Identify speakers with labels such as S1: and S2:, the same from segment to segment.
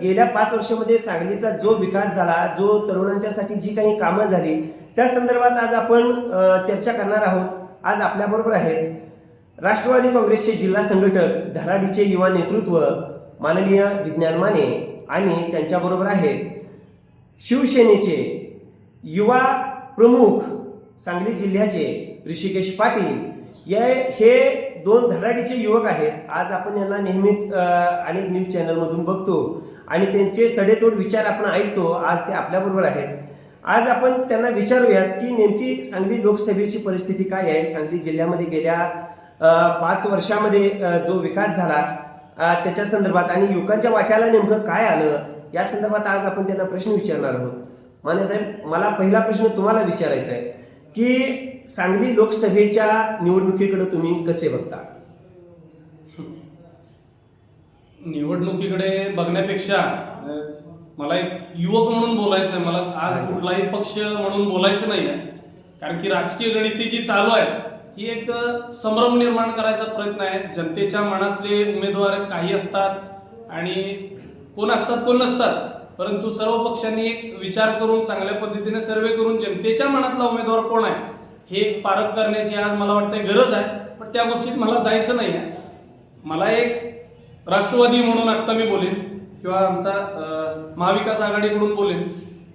S1: गेल्या पाच वर्षामध्ये सांगलीचा जो विकास झाला जो तरुणांच्यासाठी जी काही कामं झाली त्या संदर्भात आज आपण चर्चा करणार आहोत. आज आपल्याबरोबर आहेत राष्ट्रवादी काँग्रेसचे जिल्हा संघटक धडाडीचे युवा नेतृत्व माननीय विज्ञान माने आणि त्यांच्याबरोबर आहेत शिवसेनेचे युवा प्रमुख सांगली जिल्ह्याचे ऋषिकेश पाटील. या हे दोन धडाडीचे युवक आहेत. आज आपण यांना नेहमीच अनेक न्यूज चॅनलमधून बघतो. आणि त्यांचे सडेतोड विचार आपण ऐकतो आज ते आपल्याबरोबर आहेत. आज आपण त्यांना विचारूयात की नेमकी सांगली लोकसभेची परिस्थिती काय आहे? सांगली जिल्ह्यामध्ये गेल्या पाच वर्षामध्ये जो विकास झाला त्याच्या संदर्भात आणि युवकांच्या वाट्याला नेमकं काय आलं या संदर्भात आज आपण त्यांना प्रश्न विचारणार आहोत. माने साहेब मला पहिला प्रश्न तुम्हाला विचारायचा आहे की सांगली लोकसभेच्या निवडणुकीकडे तुम्ही कसे बघता?
S2: निवडणुकीकडे बघण्यापेक्षा मला एक युवक म्हणून बोलायचं आहे. मला आज कुठलाही पक्ष म्हणून बोलायचं नाही आहे. कारण की राजकीय गणिती जी चालू आहे ही एक संभ्रम निर्माण करायचा प्रयत्न आहे. जनतेच्या मनातले उमेदवार काही असतात आणि कोण असतात कोण नसतात. परंतु सर्व पक्षांनी एक विचार करून चांगल्या पद्धतीने सर्वे करून जनतेच्या मनातला उमेदवार कोण आहे हे एक पारख करण्याची आज मला वाटतं गरज आहे. पण त्या गोष्टीत मला जायचं नाही आहे. मला एक राष्ट्रवादी म्हणून आत्ता मी बोलेन किंवा आमचा महाविकास आघाडीकडून बोलेन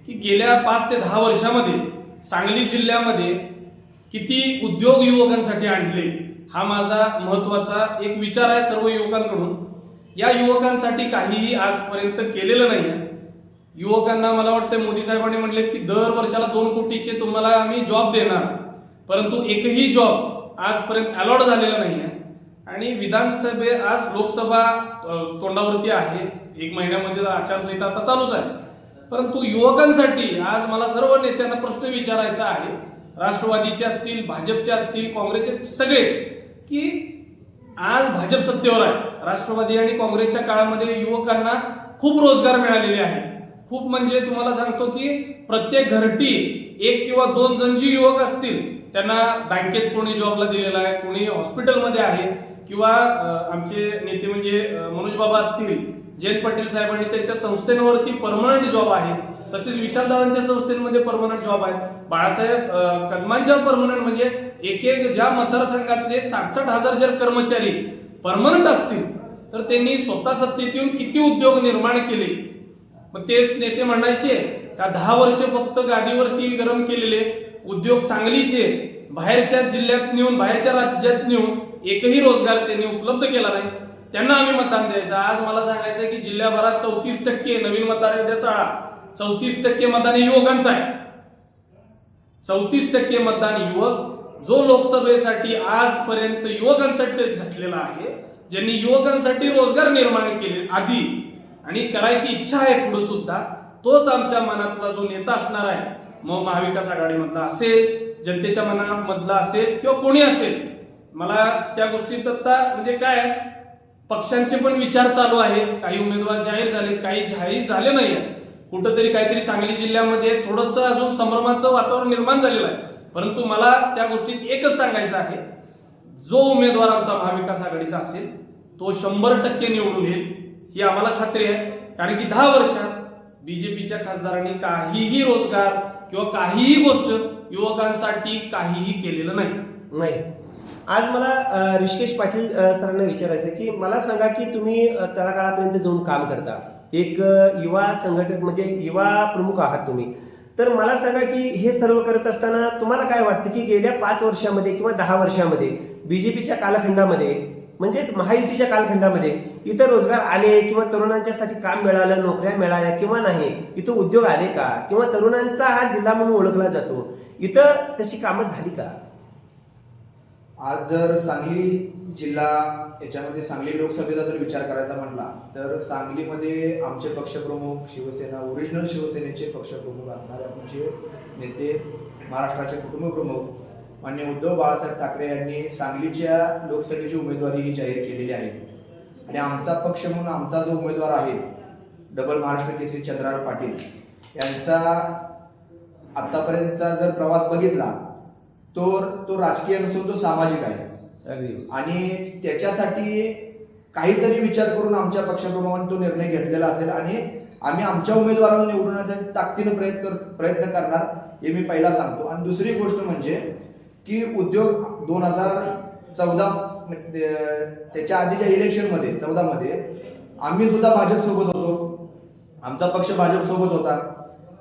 S2: की गेल्या पाच ते दहा वर्षामध्ये सांगली जिल्ह्यामध्ये किती उद्योग युवकांसाठी आणले हा माझा महत्त्वाचा एक विचार आहे सर्व युवकांकडून. या युवकांसाठी काहीही आजपर्यंत केलेलं नाही. युवकांना मला वाटतं मोदी साहेबांनी म्हटले की दर वर्षाला दोन कोटीचे तुम्हाला आम्ही जॉब देणार परंतु एकही जॉब आजपर्यंत अलॉट झालेला नाही आहे आणि विधानसभे आज लोकसभा तोंडावरती आहे. एक महिन्यामध्ये आचारसंहिता आता चालूच आहे. परंतु युवकांसाठी आज मला सर्व नेत्यांना प्रश्न विचारायचा आहे. राष्ट्रवादीचे असतील भाजपचे असतील काँग्रेसचे सगळे की आज भाजप सत्तेवर आहे. राष्ट्रवादी आणि काँग्रेसच्या काळामध्ये युवकांना खूप रोजगार मिळालेले आहे. खूप म्हणजे तुम्हाला सांगतो की प्रत्येक घरटी एक किंवा दोन जण जी युवक असतील त्यांना बँकेत कोणी जॉबला दिलेला आहे कोणी हॉस्पिटलमध्ये आहे किंवा आमचे नेते म्हणजे मनोज बाबा असतील जयंत पाटील साहेबांनी त्यांच्या संस्थेवरती परमनंट जॉब आहे. तसेच विशालदादांच्या संस्थेमध्ये परमनंट जॉब आहे. बाळासाहेब कदमांच्या परमनंट म्हणजे एक एक ज्या मतदारसंघातले साठसठ हजार जर कर्मचारी परमनंट असतील तर त्यांनी स्वतः सत्तेत येऊन किती उद्योग निर्माण केले? मग तेच नेते म्हणायचे का दहा वर्ष फक्त गादीवरती गरम केलेले उद्योग सांगलीचे बाहेरच्या जिल्ह्यात नेऊन बाहेरच्या राज्यात नेऊन एकही रोजगार त्यांनी उपलब्ध केला नाही. त्यांना आम्ही मतदान द्यायचं. आज मला सांगायचं की जिल्ह्याभरात चौतीस टक्के नवीन मतदाराच्या आळा चौतीस टक्के मतदान हे युवकांचं आहे. चौतीस टक्के मतदान युवक जो लोकसभेसाठी आजपर्यंत युवकांसाठी झटलेला आहे ज्यांनी युवकांसाठी रोजगार निर्माण केले आधी आणि करायची इच्छा आहे पुढे सुद्धा तोच आमच्या मनातला जो नेता असणार आहे मग महाविकास आघाडीमधला असेल जनतेच्या मनामधला असेल किंवा कोणी असेल मला त्या गोष्टीत आता म्हणजे काय पक्षांचे पण विचार चालू आहे. काही उमेदवार जाहीर झाले काही जाहीर झाले नाही कुठंतरी काहीतरी सांगली जिल्ह्यामध्ये थोडंसं अजून संभ्रमाचं वातावरण निर्माण झालेलं आहे. परंतु मला त्या गोष्टीत एकच सांगायचं आहे. जो उमेदवार आमचा महाविकास आघाडीचा असेल तो शंभर टक्के निवडून येईल ही आम्हाला खात्री आहे. कारण की दहा वर्षात बीजेपीच्या खासदारांनी काहीही रोजगार किंवा काहीही गोष्ट युवकांसाठी काहीही केलेलं नाही.
S1: नाही. आज मला ऋषिकेश पाटील सरांना विचारायचं आहे की मला सांगा की तुम्ही तळागाळापर्यंत जाऊन काम करता. एक युवा संघटक म्हणजे युवा प्रमुख आहात तुम्ही. तर मला सांगा की हे सर्व करत असताना तुम्हाला काय वाटतं की गेल्या पाच वर्षामध्ये किंवा दहा वर्षामध्ये बीजेपीच्या कालखंडामध्ये म्हणजेच महायुतीच्या कालखंडामध्ये इथं रोजगार आले किंवा तरुणांच्यासाठी काम मिळालं नोकऱ्या मिळाल्या किंवा नाही इथं उद्योग आले का? किंवा तरुणांचा हा जिल्हा म्हणून ओळखला जातो. इथं तशी कामं झाली का?
S3: आज जर सांगली जिल्हा याच्यामध्ये सांगली लोकसभेचा जर विचार करायचा म्हणला तर सांगलीमध्ये आमचे पक्षप्रमुख शिवसेना ओरिजिनल शिवसेनेचे पक्षप्रमुख असणारे आमचे नेते महाराष्ट्राचे कुटुंबप्रमुख मान्य उद्धव बाळासाहेब ठाकरे यांनी सांगलीच्या लोकसभेची उमेदवारी ही जाहीर केलेली आहे. आणि आमचा पक्ष म्हणून आमचा जो उमेदवार आहे डबल महाराष्ट्र केसरी चंद्रार पाटील यांचा आतापर्यंतचा जर प्रवास बघितला तो तो राजकीय नसून तो सामाजिक आहे. आणि त्याच्यासाठी काहीतरी विचार करून आमच्या पक्षप्रमुखांनी तो निर्णय घेतलेला असेल आणि आम्ही आमच्या उमेदवाराला निवडण्यासाठी ताकदीने प्रयत्न प्रयत्न करणार हे मी पहिला सांगतो. आणि दुसरी गोष्ट म्हणजे की उद्योग दोन हजार चौदा त्याच्या आधीच्या इलेक्शनमध्ये चौदा मध्ये आम्ही सुद्धा भाजप सोबत होतो. आमचा पक्ष भाजप सोबत होता.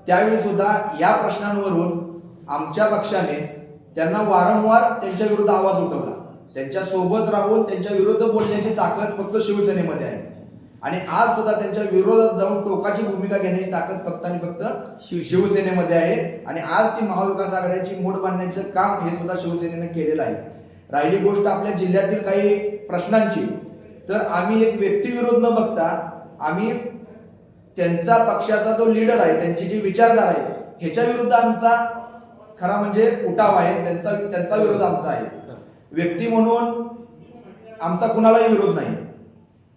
S3: त्यावेळी सुद्धा या प्रश्नांवरून आमच्या पक्षाने त्यांना वारंवार त्यांच्या विरुद्ध आवाज उठवला. त्यांच्यासोबत राहून त्यांच्या विरुद्ध बोलण्याची ताकद फक्त शिवसेनेमध्ये आहे. आणि आज सुद्धा त्यांच्या विरोधात जाऊन टोकाची भूमिका घेण्याची ताकद फक्त आणि फक्त शिव- शिवसेनेमध्ये आहे. आणि आज ती महाविकास आघाडीची मोड बांधण्याचं काम हे सुद्धा शिवसेनेने केलेलं आहे. राहिली गोष्ट आपल्या जिल्ह्यातील काही प्रश्नांची. तर आम्ही एक व्यक्तिविरोध न बघता आम्ही त्यांचा पक्षाचा जो लीडर आहे त्यांची जी विचारधारा आहे ह्याच्या विरुद्ध आमचा खरा म्हणजे उठाव आहे त्यांचा त्यांचा विरोध आमचा आहे. व्यक्ती म्हणून आमचा कुणालाही विरोध नाही.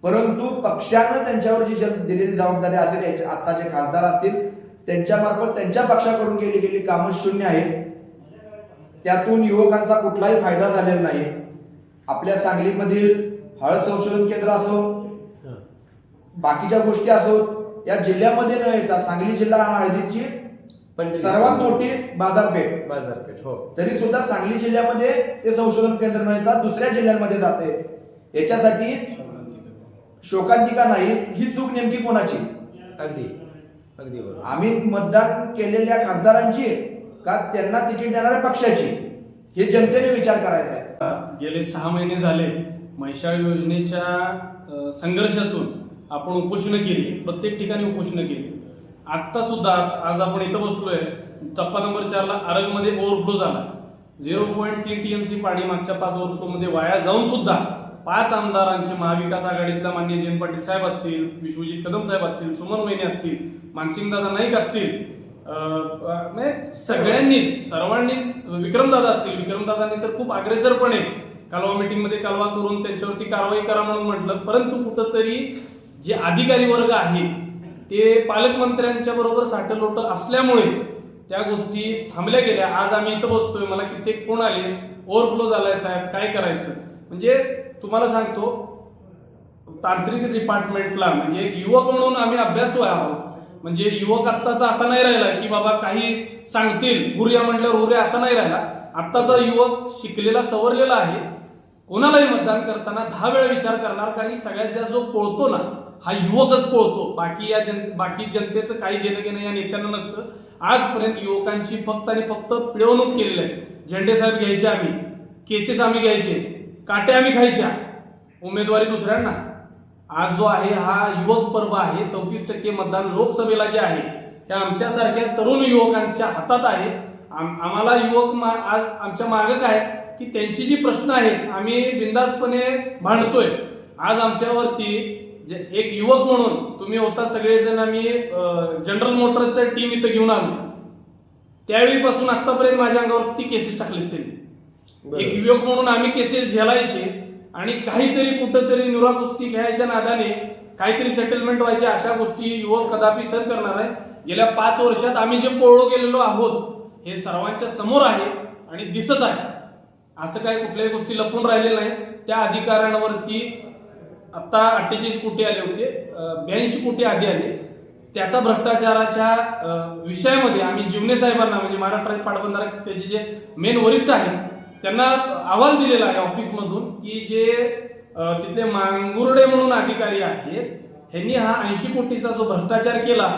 S3: परंतु पक्षानं त्यांच्यावर जी दिलेली जबाबदारी असेल आता जे खासदार असतील त्यांच्या मार्फत त्यांच्या पक्षाकडून केली गेली कामं शून्य आहेत. त्यातून युवकांचा कुठलाही फायदा झालेला नाही. आपल्या सांगलीमधील हळद संशोधन केंद्र असो बाकीच्या गोष्टी असो या जिल्ह्यामध्ये न येता सांगली जिल्हा हा हळदीची
S1: पण
S3: सर्वात मोठी बाजारपेठ.
S1: बाजारपेठ हो.
S3: तरी सुद्धा सांगली जिल्ह्यामध्ये ते संशोधन केंद्र न येता दुसऱ्या जिल्ह्यांमध्ये जाते. याच्यासाठी शोकांतिका नाही ही चूक नेमकी कोणाची?
S1: अगदी. अगदी बरोबर.
S3: आम्ही मतदान केलेल्या खासदारांची का त्यांना तिकीट देणाऱ्या पक्षाची? हे जनतेने विचार करायचा आहे.
S2: गेले सहा महिने झाले म्हैसाळ योजनेच्या संघर्षातून आपण उपोषणं केली प्रत्येक ठिकाणी उपोषणं केली. आत्ता सुद्धा आज आपण इथं बसलोय. टप्पा नंबर चारला आरगमध्ये ओव्हरफ्लो झाला. झिरो पॉईंट तीन टीएमसी पाणी मागच्या पाच ओव्हरफ्लो मध्ये वाया जाऊन सुद्धा पाच आमदारांचे महाविकास आघाडीतल्या मान्य जयंत पाटील साहेब असतील विश्वजित कदम साहेब असतील सुमन मैने असतील मानसिंगदादा नाईक असतील अ, म्हणजे सगळ्यांनीच सर्वांनीच विक्रमदादा असतील. विक्रमदादांनी तर खूप अग्रेसरपणे कालवा मीटिंगमध्ये कालवा करून त्यांच्यावरती कारवाई करा म्हणून म्हटलं. परंतु कुठंतरी जे अधिकारी वर्ग आहे ते पालकमंत्र्यांच्या बरोबर साठलोट असल्यामुळे त्या गोष्टी थांबल्या गेल्या. आज आम्ही इथं बसतोय. मला कित्येक फोन आले. ओव्हरफ्लो झालाय साहेब. काय करायचं? म्हणजे तुम्हाला सांगतो तांत्रिक डिपार्टमेंटला म्हणजे युवक म्हणून आम्ही अभ्यासू आहोत. म्हणजे युवक आत्ताचा असा नाही राहिला की बाबा काही सांगतील. हुर्या म्हटल्यावर उर्या असा नाही राहिला. आत्ताचा युवक शिकलेला सवरलेला आहे. कोणालाही मतदान करताना दहा वेळा विचार करणार कारण सगळ्यात जास्त जो पळतो ना हा युवकच पळतो. बाकी या जन बाकी जनतेचं काही देणं घेणं या नेत्यांना नसतं. आजपर्यंत युवकांची फक्त आणि फक्त पिळवणूक केलेली आहे. झेंडे साहेब घ्यायचे आम्ही केसेस आम्ही घ्यायचे काटे आम्ही खायच्या उमेदवारी दुसऱ्यांना. आज जो आहे हा युवक पर्व आहे चौतीस टक्के मतदान लोकसभेला जे आहे हे आमच्यासारख्या तरुण युवकांच्या हातात आहे. आम- आम्हाला युवक मा- आज आमच्या मागे काय की त्यांची जी प्रश्न आहेत आम्ही बिंदासपणे भांडतोय. आज आमच्यावरती एक युवक म्हणून तुम्ही होता सगळेजण आम्ही जनरल मोटरचं टीम इथं घेऊन आलो. त्यावेळीपासून आतापर्यंत माझ्या अंगावर किती केसेस टाकलेत त्यांनी. एक युवक म्हणून आम्ही केसेस झेलायचे आणि काहीतरी कुठंतरी निरा कुस्ती खेळायच्या नादाने काहीतरी सेटलमेंट व्हायचे अशा गोष्टी युवक कदापि सहन करणार आहे गेल्या पाच वर्षात आम्ही जे पोळलो गेलेलो आहोत हे सर्वांच्या समोर आहे आणि दिसत आहे. असं काही कुठल्याही गोष्टी लपून राहिलेल्या नाही. त्या अधिकाऱ्यांवरती आता अठ्ठेचाळीस कोटी आले होते ब्याऐंशी कोटी आधी आले. त्याचा भ्रष्टाचाराच्या विषयामध्ये आम्ही जिवणे साहेबांना म्हणजे महाराष्ट्र राज्य पाटबंधारा खात्याचे जे मेन वरिष्ठ आहेत त्यांना अहवाल दिलेला आहे ऑफिसमधून की जे तिथले मांगुर्डे म्हणून अधिकारी आहेत ह्यांनी हा ऐंशी कोटीचा जो भ्रष्टाचार केला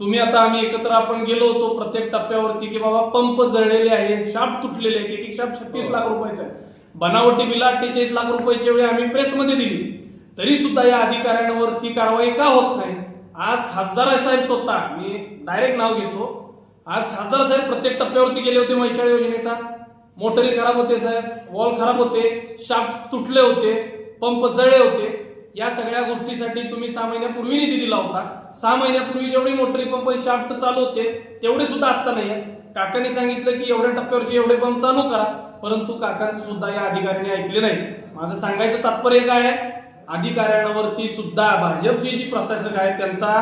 S2: तुम्ही आता आम्ही एकत्र आपण गेलो होतो प्रत्येक टप्प्यावरती की बाबा पंप जळलेले आहेत शाफ्ट तुटलेले आहेत एक एक शाफ्ट छत्तीस लाख रुपयाचा आहे. बनावटी बिल अठ्ठेचाळीस लाख रुपयाच्या वेळी आम्ही प्रेसमध्ये दिली. तरी सुद्धा या अधिकाऱ्यांवरती कारवाई का होत नाही? आज खासदार साहेब स्वतः मी डायरेक्ट नाव घेतो. आज खासदार साहेब प्रत्येक टप्प्यावरती गेले होते म्हैसाळ योजनेचा. मोटरी खराब होते साहेब वॉल खराब होते शाफ्ट तुटले होते पंप जळले होते. या सगळ्या गोष्टीसाठी तुम्ही सहा महिन्यापूर्वी निधी दिला होता. सहा महिन्यापूर्वी जेवढी मोटरी पंप शाफ्ट चालू होते तेवढे सुद्धा आत्ता नाही काकांनी सांगितलं की एवढ्या टप्प्यावरचे एवढे पंप चालू करा परंतु काकांचं सुद्धा या अधिकाऱ्यांनी ऐकले नाही. माझं सांगायचं तात्पर्य काय आहे? अधिकाऱ्यांवरती सुद्धा भाजपची जी प्रशासक आहेत त्यांचा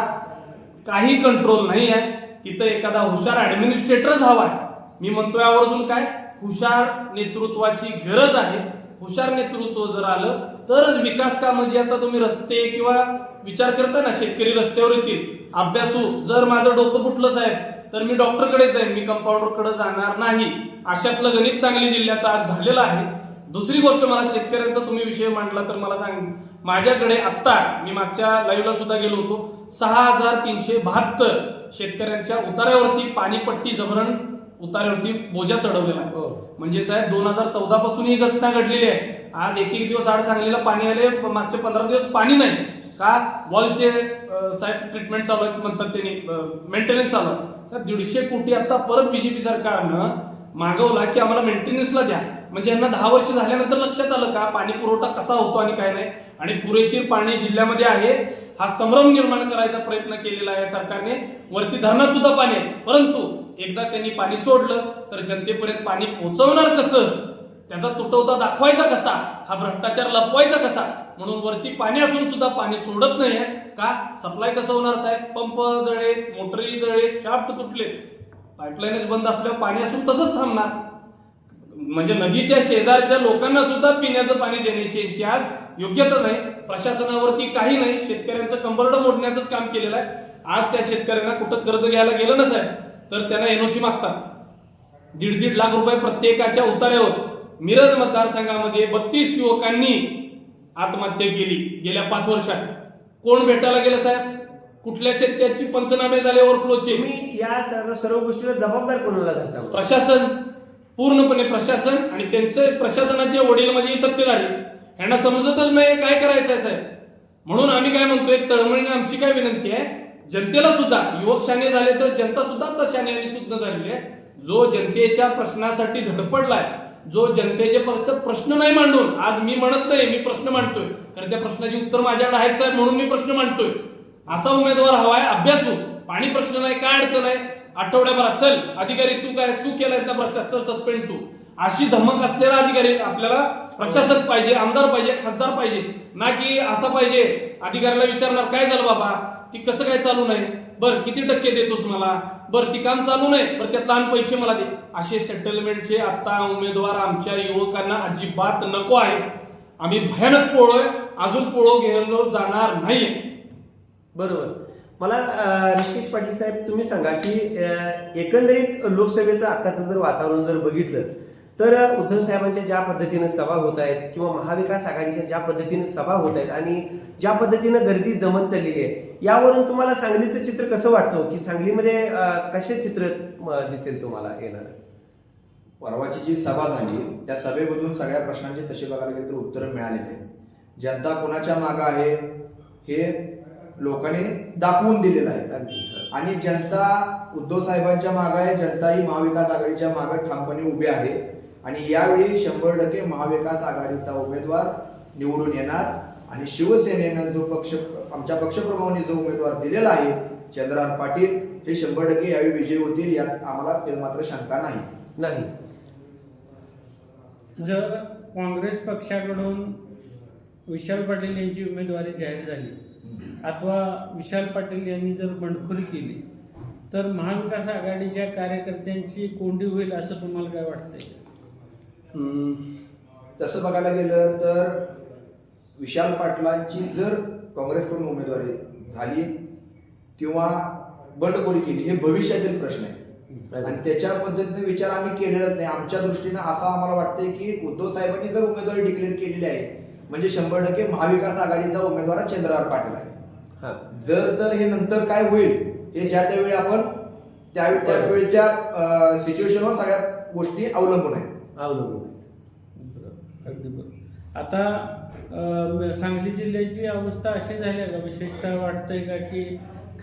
S2: काही कंट्रोल नाही आहे. तिथं एखादा हुशार ऍडमिनिस्ट्रेटरच हवा आहे. मी म्हणतोय आवर्जून काय? हुशार नेतृत्वाची गरज आहे. हुशार नेतृत्व जर आलं तरच विकास कामं जी आता तुम्ही रस्ते किंवा विचार करता ना शेतकरी रस्त्यावर येतील. अभ्यासू जर माझं डोकं फुटलं साहेब तर मी डॉक्टरकडे जाईन. मी कंपाऊंडरकडे जाणार नाही. अशातलं गणित सांगली जिल्ह्याचं आज झालेलं आहे. दुसरी गोष्ट मला शेतकऱ्यांचा तुम्ही विषय मांडला तर मला सांग माझ्याकडे आत्ता मी मागच्या लाईव्हला सुद्धा गेलो होतो. सहा हजार तीनशे बहात्तर शेतकऱ्यांच्या उतार्यावरती पाणीपट्टी जबरण उतार्यावरती बोजा चढवलेला आहे.
S1: हो.
S2: म्हणजे साहेब दोन हजार चौदा पासून ही घटना घडलेली आहे. आज एक एक दिवस आड सांगलीला पाणी आले मागचे पंधरा दिवस पाणी नाही. का? वॉलचे साहेब ट्रीटमेंट चालू आहेत म्हणतात त्यांनी मेंटेनन्स चालू आहे. साहेब दीडशे कोटी आता परत बीजेपी सरकारनं मागवला की आम्हाला मेंटेनन्सला द्या. म्हणजे यांना दहा वर्ष झाल्यानंतर लक्षात आलं का पाणी पुरवठा कसा होतो आणि काय नाही. आणि पुरेशीर पाणी जिल्ह्यामध्ये आहे. हा संभ्रम निर्माण करायचा प्रयत्न केलेला आहे सरकारने. वरती धरणात सुद्धा पाणी आहे. परंतु एकदा त्यांनी पाणी सोडलं तर जनतेपर्यंत पाणी पोहोचवणार कसं? त्याचा तुटवता दाखवायचा कसा? हा भ्रष्टाचार लपवायचा कसा? म्हणून वरती पाणी असून सुद्धा पाणी सोडत नाहीये का? सप्लाय कसं होणार साहेब? पंप जळे मोटरी जळे शाफ्ट तुटले. पाईपलाईनच बंद असल्यावर पाणी असून तसंच थांबणार. म्हणजे नदीच्या शेजारच्या लोकांना सुद्धा पिण्याचं पाणी देण्याची यांची आज योग्यता नाही. प्रशासनावरती काही नाही. शेतकऱ्यांचं कंबरड मोडण्याचंच काम केलेलं आहे. आज त्या शेतकऱ्यांना कुठं कर्ज घ्यायला गेलं ना साहेब? तर त्यांना एनओसी मागतात. दीड दीड लाख रुपये प्रत्येकाच्या उतार्यावर मिरज मतदारसंघामध्ये बत्तीस युवकांनी आत्महत्या केली गेल्या पाच वर्षात. कोण भेटायला गेलं साहेब? कुठल्या शेतकऱ्याची पंचनामे झाले ओव्हरफ्लोचे
S1: तुम्ही या सर्व सर्व गोष्टीला जबाबदार कोणाला
S2: प्रशासन. पूर्णपणे प्रशासन आणि त्यांचे प्रशासनाचे वडील म्हणजे सत्तेधारी यांना समजतच नाही काय करायचं आहे साहेब. म्हणून आम्ही काय म्हणतोय तळमळीने आमची काय विनंती आहे जनतेला सुद्धा युवक शाने झाले तर जनता सुद्धा आता शाने आणि सुद्धा झालेली आहे. जो जनतेच्या प्रश्नासाठी धडपडलाय जो जनतेचे फक्त प्रश्न नाही मांडून आज मी म्हणत नाही मी प्रश्न मांडतोय. कारण त्या प्रश्नाची उत्तर माझ्याकडे आहेत साहेब म्हणून मी प्रश्न मांडतोय. असा उमेदवार हवाय अभ्यासू पाणी प्रश्न नाही काय अडचण आहे? आठवड्याभरात चल अधिकारी तू काय चूक केलाय ना भ्रष्टाचार चल सस्पेंड तू. अशी धमक असलेला अधिकारी आपल्याला प्रशासक पाहिजे आमदार पाहिजे खासदार पाहिजे. ना की असा पाहिजे अधिकाऱ्याला विचारणार काय झालं बाबा? ती कसं काय चालू नाही? बर किती टक्के देतोस मला? बर ती काम चालू नाही बर त्यात लहान पैसे मला दे. असे सेटलमेंटचे आता उमेदवार आमच्या युवकांना अजिबात नको आहे. आम्ही भयानक पोळोय अजून पोळो घेऊन जाणार नाही
S1: बरोबर. मला ऋषिकेश पाटील साहेब तुम्ही सांगा की एकंदरीत लोकसभेचं आताचं जर वातावरण जर बघितलं तर उद्धव साहेबांच्या ज्या पद्धतीनं सभा होत आहेत किंवा महाविकास आघाडीच्या ज्या पद्धतीने सभा होत आहेत आणि ज्या पद्धतीनं गर्दी जमत चाललेली आहे यावरून तुम्हाला सांगलीचं चित्र कसं वाटतं? की सांगलीमध्ये कसे चित्र दिसेल तुम्हाला येणार?
S3: परवाची जी सभा झाली त्या सभेमधून सगळ्या प्रश्नांची तशी बघायला गेली तर उत्तरं मिळालेली आहे जनता कोणाच्या मागं आहे हे लोकांनी दाखवून दिलेलं आहे. आणि जनता उद्धव साहेबांच्या मागं आहे जनता ही महाविकास आघाडीच्या मागं ठामपणे उभी आहे. आणि यावेळी शंभर टक्के महाविकास आघाडीचा उमेदवार निवडून येणार. आणि शिवसेनेनं जो पक्ष आमच्या पक्षप्रमुखांनी जो उमेदवार दिलेला आहे चंद्रहार पाटील हे शंभर टक्के यावेळी विजयी होतील यात आम्हाला ते मात्र शंका नाही.
S1: नाही.
S4: जर काँग्रेस पक्षाकडून विशाल पाटील यांची उमेदवारी जाहीर झाली अथवा विशाल पाटील यांनी जर बंडखोरी केली तर महाविकास आघाडीच्या कार्यकर्त्यांची कोंडी होईल असं तुम्हाला काय वाटतंय.
S3: तसं बघायला गेलं तर विशाल पाटलांची जर काँग्रेसकडून उमेदवारी झाली किंवा बंडखोरी केली हे भविष्यातील प्रश्न आहे. आणि त्याच्या पद्धतीने विचार आम्ही केलेलाच नाही. आमच्या दृष्टीनं असं आम्हाला वाटतंय की उद्धव साहेबांनी जर उमेदवारी डिक्लेअर केलेली आहे म्हणजे शंभर टक्के महाविकास आघाडीचा उमेदवार चंद्रहार पाटील आहे. जर तर हे नंतर काय होईल? हे ज्या त्यावेळी आपण त्या त्यावेळीच्या सिच्युएशनवर सगळ्या गोष्टी अवलंबून आहेत.
S1: अवलंबून
S4: अगदी बरोबर आता सांगली जिल्ह्याची अवस्था अशी झाली आहे का? विशेषतः वाटतंय का की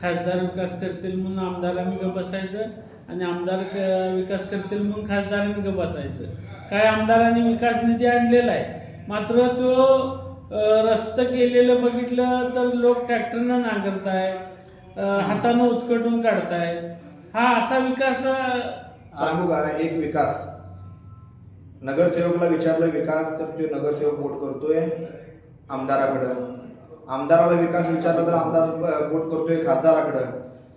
S4: खासदार विकास करतील म्हणून आमदारांनी ग बसायचं आणि आमदार क- विकास करतील म्हणून खासदारांनी ग बसायचं? काय आमदारांनी विकास निधी आणलेला आहे? मात्र तो रस्तं केलेलं बघितलं तर लोक ट्रॅक्टरनं नांगरताय अं, हातानं उचकटून काढताय हा असा विकास
S3: सांगू का? एक विकास. नगरसेवकला विचारलं विकास तर तो नगरसेवक वोट करतोय? आमदाराकडं. आमदाराला विकास विचारला तर आमदार वोट करतोय खासदाराकडं.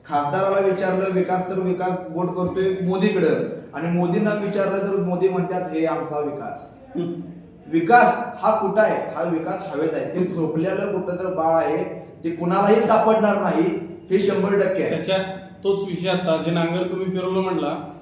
S3: खासदाराला विचारलं विकास तर विकास वोट करतोय मोदीकडं. आणि मोदींना विचारलं तर मोदी म्हणतात हे आमचा विकास. विकास हा कुठं आहे? हा विकास हवेत आहे. ते झोपलेलं कुठं तर बाळ आहे ते कुणालाही सापडणार नाही हे शंभर टक्के आहे.
S2: त्याच्या तोच विषय आता जे नांगर तुम्ही फिरवलं म्हणला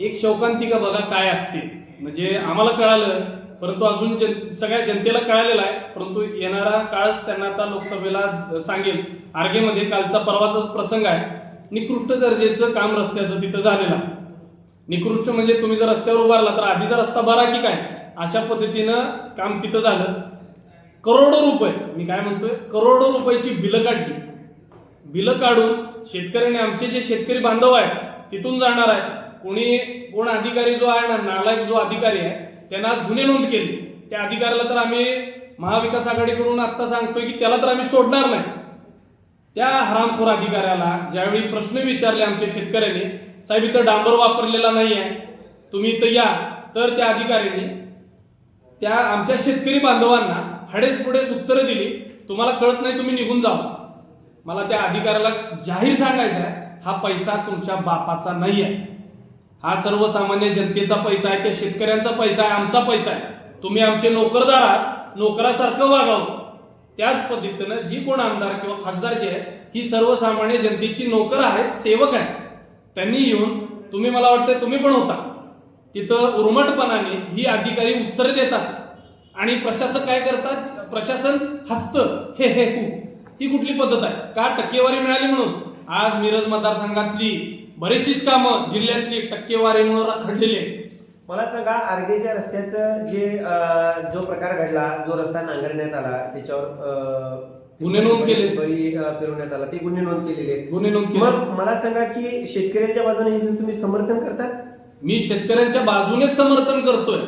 S2: एक शौकांतिका बघा काय असते. म्हणजे आम्हाला कळालं परंतु अजून जन- सगळ्या जनतेला कळालेलं आहे परंतु येणारा काळच त्यांना आता लोकसभेला सांगेल. आर्गेमध्ये कालचा परवाचाच प्रसंग आहे. निकृष्ट दर्जेचं काम रस्त्याचं तिथं झालेलं आहे. निकृष्ट म्हणजे तुम्ही जर रस्त्यावर उभारला तर आधीचा रस्ता बरा की काय? अशा पद्धतीनं काम तिथं झालं. करोडो रुपये मी काय म्हणतोय? करोडो रुपयाची बिलं काढली. बिलं काढून शेतकऱ्याने आमचे जे शेतकरी बांधव आहेत तिथून जाणार आहे कोणी कोण अधिकारी जो आहे ना नालायक जो अधिकारी आहे त्यांना आज गुन्हे नोंद केले. त्या अधिकाऱ्याला तर आम्ही महाविकास आघाडीकडून आत्ता सांगतोय की त्याला तर आम्ही सोडणार नाही. त्या हरामखोर अधिकाऱ्याला ज्यावेळी प्रश्न विचारले आमच्या शेतकऱ्याने साहेब इथं डांबर वापरलेला नाही आहे तुम्ही इथं या. तर त्या अधिकाऱ्याने त्या आमच्या शेतकरी बांधवांना हडेस पुढेच उत्तरं दिली. तुम्हाला कळत नाही तुम्ही निघून जावा. मला त्या अधिकाऱ्याला जाहीर सांगायचं आहे हा पैसा तुमच्या बापाचा नाही आहे. हा सर्वसामान्य जनतेचा पैसा आहे त्या शेतकऱ्यांचा पैसा आहे आमचा पैसा आहे. तुम्ही आमचे नोकरदार आहात नोकरासारखं वागावं. त्याच पद्धतीनं जी कोण आमदार किंवा खासदार जे आहेत ही सर्वसामान्य जनतेची नोकर आहेत सेवक आहेत. त्यांनी येऊन तुम्ही मला वाटतं तुम्ही पण होता. तिथं उर्मटपणाने ही अधिकारी उत्तर देतात. आणि प्रशासक काय करतात? प्रशासन हसतं. हे हे हू ही कुठली पद्धत आहे? का टक्केवारी मिळाली म्हणून? आज मिरज मतदारसंघातली बरीचशीच कामं जिल्ह्यातली टक्केवारीमुळे खडलेली आहेत.
S1: मला सांगा आर्गेच्या रस्त्याचं जे जो प्रकार घडला जो रस्ता नांगरण्यात आला त्याच्यावर
S2: गुन्हे नोंद केले.
S1: बळी फिरवण्यात आला ते गुन्हे नोंद केलेले
S2: गुन्हे नोंद
S1: मग मला सांगा की शेतकऱ्यांच्या बाजूने ह्याचं तुम्ही समर्थन करता
S2: मी शेतकऱ्यांच्या बाजूनेच समर्थन करतोय.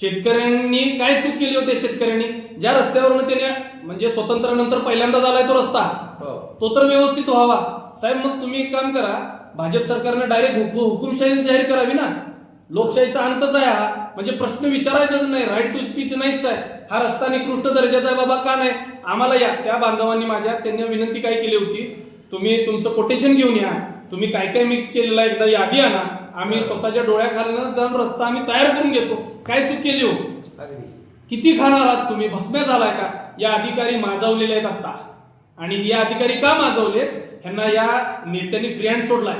S2: शेतकऱ्यांनी काय चूक केली होती शेतकऱ्यांनी? ज्या रस्त्यावरनं त्याने म्हणजे स्वातंत्र्यानंतर पहिल्यांदा झालाय तो रस्ता.
S1: हो.
S2: तो तर व्यवस्थित व्हावा. साहेब मग तुम्ही एक काम करा. भाजप सरकारनं डायरेक्ट हुकुमशाही जाहीर करावी ना? लोकशाहीचा अंतच आहे हा. म्हणजे प्रश्न विचारायचाच नाही. राईट टू स्पीच नाहीच आहे. हा रस्ता निकृष्ट दर्जाचा आहे बाबा का नाही? आम्हाला या त्या बांधवांनी माझ्या त्यांनी विनंती काय केली होती? तुम्ही तुमचं कोटेशन घेऊन या. तुम्ही काय काय मिक्स केलेलं आहे? एकदा यादी आणा. आम्ही स्वतःच्या डोळ्याखालनं जाऊन रस्ता आम्ही तयार करून घेतो. काय चूक केली हो? किती खाणार आहात तुम्ही? भस्म्या झालाय का? या अधिकारी माजवलेले आहेत आता आणि या अधिकारी का माजवले? ह्यांना या नेत्यांनी फ्री हँड सोडलाय.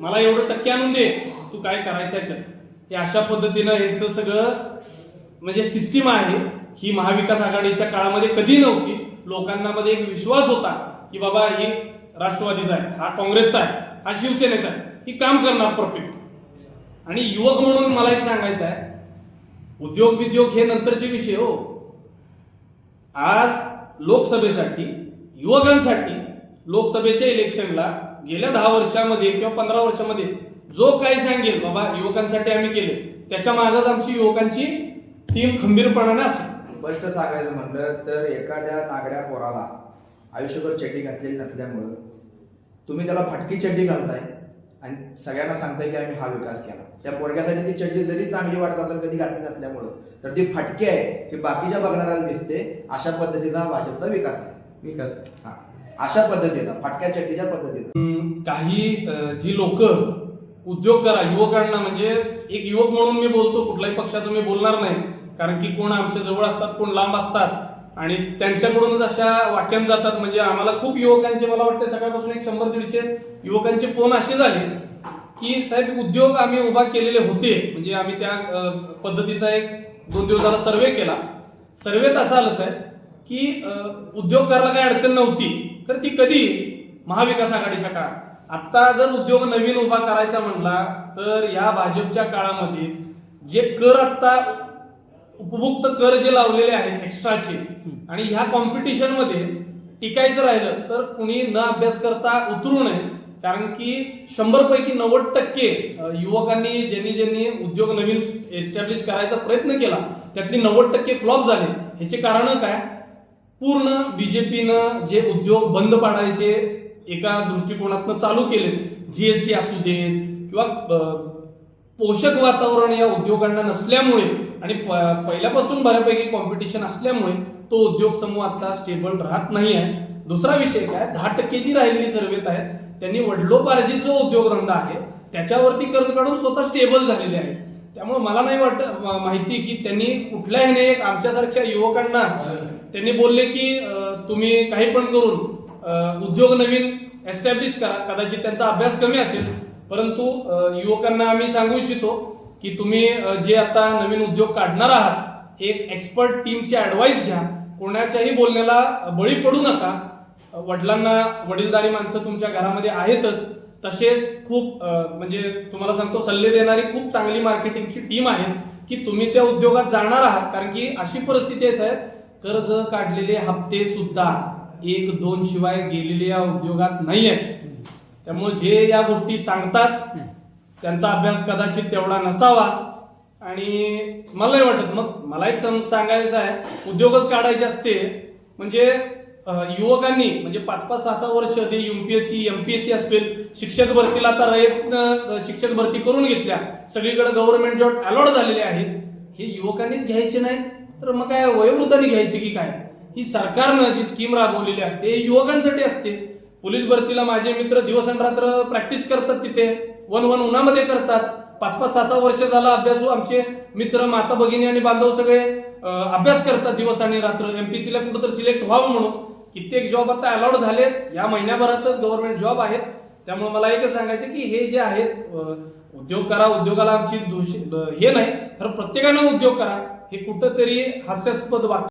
S2: मला एवढं टक्के आणून दे. तू काय करायचंय तर? हे अशा पद्धतीनं यांचं सगळं म्हणजे सिस्टीम आहे. ही महाविकास आघाडीच्या काळामध्ये कधी नव्हती. लोकांना मध्ये एक विश्वास होता की बाबा ही राष्ट्रवादीचा आहे हा काँग्रेसचा आहे हा शिवसेनेचा आहे. ही काम करणार परफेक्ट. आणि युवक म्हणून मला एक सांगायचं आहे. उद्योग विद्योग हे नंतरचे विषय हो. आज लोकसभेसाठी युवकांसाठी लोकसभेच्या इलेक्शनला गेल्या दहा वर्षामध्ये किंवा पंधरा वर्षामध्ये जो काही सांगेल बाबा युवकांसाठी आम्ही केले त्याच्या मागच आमची युवकांची टीम खंबीरपणाने असेल.
S3: स्पष्ट सांगायचं म्हणलं तर एखाद्या नागड्या पोराला आयुष्यभर चड्डी घातलेली नसल्यामुळं तुम्ही त्याला फाटकी चड्डी घालताय. आणि सगळ्यांना सांगताय की आम्ही हा विकास केला. त्या पोरग्यासाठी ती चड्डी जरी चांगली वाटत असेल कधी घातली नसल्यामुळं तर ती फाटकी आहे की बाकीच्या बघणाऱ्याला दिसते अशा पद्धतीचा हा भाजपचा विकास आहे.
S1: विकास
S3: हा. अशा पद्धतीचा फाटक्या चड्डीच्या पद्धतीचा.
S2: काही जी लोक उद्योग करा युवकांना म्हणजे एक युवक म्हणून मी बोलतो कुठल्याही पक्षाचं मी बोलणार नाही. कारण की कोण आमच्या जवळ असतात कोण लांब असतात. आणि त्यांच्याकडूनच अशा वाक्यां जातात. म्हणजे आम्हाला खूप युवकांचे मला वाटतं सकाळपासून एक शंभर दीडशे युवकांचे फोन असे झाले की साहेब उद्योग आम्ही उभा केलेले होते. म्हणजे आम्ही त्या पद्धतीचा एक दोन दिवसाला सर्वे केला. सर्वेत असं आलं साहेब की उद्योग करायला काही अडचण नव्हती. तर ती कधी महाविकास आघाडीच्या काळात. आता जर उद्योग नवीन उभा करायचा म्हणला तर या भाजपच्या काळामध्ये जे कर आत्ता उपभोक्त कर जे लावलेले आहेत एक्स्ट्राचे आणि ह्या कॉम्पिटिशनमध्ये टिकायचं राहिलं तर कुणी न अभ्यास करता उतरू नये. कारण की शंभर पैकी नव्वद टक्के युवकांनी ज्यांनी ज्यांनी उद्योग नवीन एस्टॅब्लिश करायचा प्रयत्न केला त्यातली नव्वद टक्के फ्लॉप झाले. ह्याचे कारण काय? पूर्ण बीजेपीनं जे उद्योग बंद पाडायचे एका दृष्टिकोनातनं चालू केले जीएसटी असू देत किंवा पोषक वातावरण या उद्योगांना नसल्यामुळे आणि पहिल्यापासून बऱ्यापैकी कॉम्पिटिशन असल्यामुळे तो उद्योग समूह आता स्टेबल राहत नाही आहे. दुसरा विषय काय? दहा टक्के जी राहिलेली सर्वेत आहेत त्यांनी वडलोपार्जित जो उद्योगधंदा आहे त्याच्यावरती कर्ज काढून स्वतः स्टेबल झालेले आहेत. त्यामुळे मला नाही वाटत माहिती की त्यांनी कुठल्या ह्याने एक आमच्यासारख्या युवकांना त्यांनी बोलले की तुम्ही काही पण करून उद्योग नवीन एस्टॅब्लिश करा. कदाचित त्यांचा अभ्यास कमी असेल. परंतु युवकांना आम्ही सांगू इच्छितो की तुम्ही जे आता नवीन उद्योग काढणार आहात एक एक्सपर्ट टीमची ऍडवाइस घ्या. कोणाच्याही बोलण्याला बळी पडू नका. वडिलांना वडीलधारी माणसं तुमच्या घरामध्ये आहेतच. तसेच खूप म्हणजे तुम्हाला सांगतो सल्ले देणारी खूप चांगली मार्केटिंगची टीम आहे की तुम्ही त्या उद्योगात जाणार आहात. कारण की अशी परिस्थिती आहे साहेब कर्ज काढलेले हप्ते सुद्धा एक दोन शिवाय गेलेले या उद्योगात नाही आहेत त्यामुळे जे या गोष्टी सांगतात त्यांचा अभ्यास कदाचित तेवढा नसावा. आणि मला नाही वाटत मग मला एक सांगायचं आहे उद्योगच काढायचे असते म्हणजे युवकांनी म्हणजे पाच पाच सहा सहा वर्ष ते युपीएससी एमपीएससी असेल शिक्षक भरतीला आता रयत्न शिक्षक भरती करून घेतल्या. सगळीकडे गव्हर्नमेंट जॉब अलॉट झालेले आहेत. हे युवकांनीच घ्यायचे नाही तर मग काय वयोवृद्धांनी घ्यायचे की काय? ही सरकारनं जी स्कीम राबवलेली असते ही युवकांसाठी असते. पोलीस भरतीला माझे मित्र दिवस आणि रात्र प्रॅक्टिस करतात तिथे. वन वन उन्हामध्ये करतात. पाच पाच सहा सहा वर्ष झाला अभ्यास हो आमचे मित्र माता भगिनी आणि बांधव सगळे अभ्यास करतात दिवस आणि रात्र. एमपीसीला ला कुठं सिलेक्ट व्हावं म्हणून. कित्येक जॉब आता अलाउड झालेत. या महिन्याभरातच गव्हर्नमेंट जॉब आहेत. त्यामुळे मला एकच सांगायचं की हे जे आहेत उद्योग करा उद्योगाला आमची दोषी हे नाही तर प्रत्येकानं उद्योग करा. हे कुठंतरी हास्यास्पद वाक्य